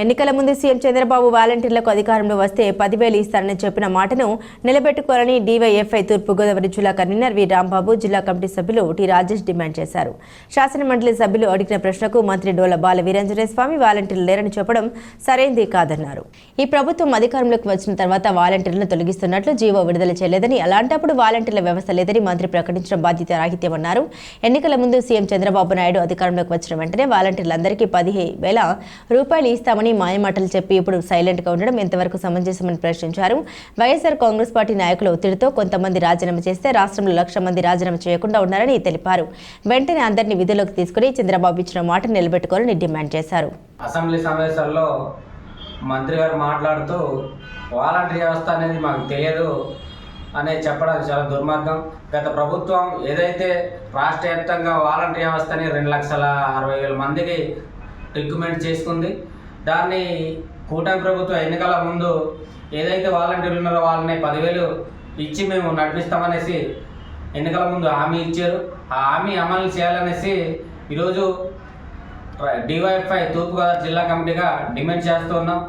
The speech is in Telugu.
ఎన్నికల ముందు సీఎం చంద్రబాబు వాలంటీర్లకు అధికారంలో వస్తే పదివేలు ఇస్తారని చెప్పిన మాటను నిలబెట్టుకోవాలని డీవైఎఫ్ఐ తూర్పుగోదావరి జిల్లా కన్వీనర్ వి. రాంబాబు జిల్లా కమిటీ సభ్యులు టి. రాజేష్ డిమాండ్ చేశారు. శాసనమండలి సభ్యులు అడిగిన ప్రశ్నకు మంత్రి డోల బాల వీరంజనే స్వామి వాలంటీర్లు లేరని చెప్పడం సరైంది కాదన్నారు. ఈ ప్రభుత్వం అధికారంలోకి వచ్చిన తర్వాత వాలంటీర్లను తొలగిస్తున్నట్లు జీవో విడుదల చేయలేదని అలాంటప్పుడు వాలంటీర్ల వ్యవస్థ లేదని మంత్రి ప్రకటించడం బాధ్యత రాహిత్యమన్నారు. ఎన్నికల ముందు సీఎం చంద్రబాబు నాయుడు అధికారంలోకి వచ్చిన వెంటనే వాలంటీర్లందరికీ పదిహేను వేల రూపాయలు ఇస్తామని అని మాయమాటలు చెప్పి ఇప్పుడు సైలెంట్గా ఉండడం ఎంతవరకు సమంజసమని ప్రశ్నించారు. వైఎస్ఆర్ కాంగ్రెస్ పార్టీ నాయకుల ఒత్తిడితో కొంతమంది రాజీనామా చేస్తే రాష్ట్రంలో లక్ష మంది రాజీనామా చేయకుండా ఉన్నారని తెలిపారు. వెంటనే అందరినీ విధుల్లోకి తీసుకుని చంద్రబాబు ఇచ్చిన మాట నిలబెట్టుకోవాలని డిమాండ్ చేశారు. అసెంబ్లీ సమావేశాల్లో మంత్రి గారు మాట్లాడుతూ వాలంటరీ వ్యవస్థ అనేది మాకు తెలియదు అనేది చెప్పడం చాలా దుర్మార్గం. గత ప్రభుత్వం ఏదైతే రాష్ట్ర వ్యాప్తంగా వాలంటరీ వ్యవస్థని రెండు లక్షల అరవై వేల మందికి రిక్రూట్మెంట్ చేసుకుంది దాన్ని కూటమి ప్రభుత్వం ఎన్నికల ముందు ఏదైతే వాలంటీర్లు ఉన్నారో వాళ్ళని పదివేలు ఇచ్చి మేము నడిపిస్తామనేసి ఎన్నికల ముందు హామీ ఇచ్చారు. ఆ హామీ అమలు చేయాలనేసి ఈరోజు డివైఎఫ్ఐ తూర్పుగోదావరి జిల్లా కమిటీగా డిమాండ్ చేస్తూ ఉన్నాం.